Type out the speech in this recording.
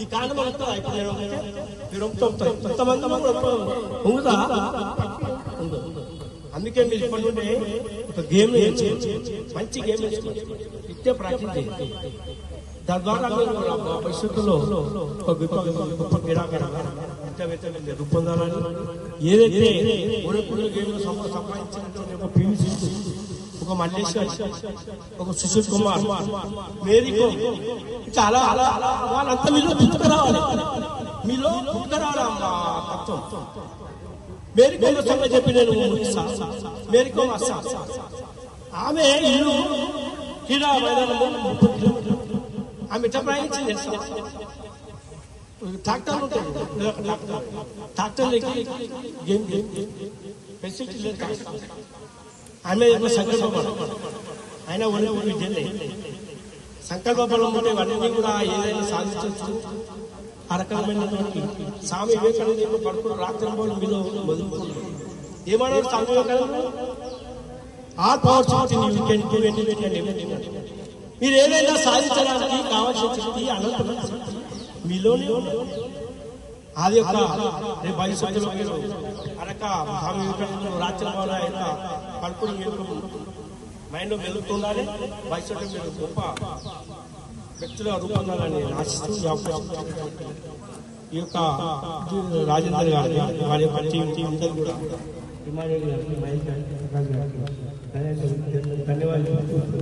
ఈ కారణం అంతా కొంతమంది అందుకే మీరు ఇప్పటి నుండి ఒక గేమ్ మంచి గేమ్ ఇట్టే ప్రాక్టీస్ చేయండి దాని భవిష్యత్తులో ఒక గొప్ప గొప్ప రూపొందాలని ఏదైతే సంపాదించినటువంటి ఒక ఒక మల్లేశ్వర్ ఒక సుశీల్ కుమార్ మేరీ కోమ్ ఇంకా అలా అలా అలా వాళ్ళంతా మీలో పుట్టుకురావాలి మీలో పుట్టుకురావాలి అమ్మా తత్వం మేరీ కోమ్ సంగతి చెప్పి నేను ముగిస్తా. మేరీ కోమ్ అస్సా ఆమె ఇల్లు క్రీడా మైదానము ముప్పై కిలోమీటర్లు ఆమె ఎట్లా ప్రయాణించింది తెలుసా? ట్రాక్టర్ ఉంటుంది ట్రాక్టర్ ట్రాక్టర్ ఎక్కి గేమ్ గేమ్ గేమ్ ఫెసిలిటీ లేదు ట్రాక్టర్. ఆమె యొక్క సంకల్ప బలం ఆయన ఒరే విద్యలే సంకల్ప బలం ఉంటే ఇవన్నీ కూడా ఏదైనా సాధించవచ్చు. ఆ రకమైనటువంటి స్వామి వివేకానంద యొక్క పడుకున్న రాత్రి బోలు మీలో మొదలుకుంటుంది ఏమన్నాడు స్వామి వివేకానంద? ఆల్ పవర్ శక్తి మీరు ఏదైనా సాధించడానికి కావాల్సిన శక్తి అనంతమైన శక్తి. మీలోనే అది యొక్క రేపు భవిష్యత్తులో మీరు అరక స్వామి వివేకానంద రాత్రి బోల యొక్క పడుకుని మీరు మైండ్ వెలుగుతుండాలి భవిష్యత్తులో మీరు గొప్ప వ్యక్తులుగా రూపొందాలని ఆశిస్తూ ఈ యొక్క రాజేందర్ గారి వారి యొక్క టీం అందరూ కూడా. హిమాలయ గారికి మహేష్ గారికి ధన్యవాదాలు.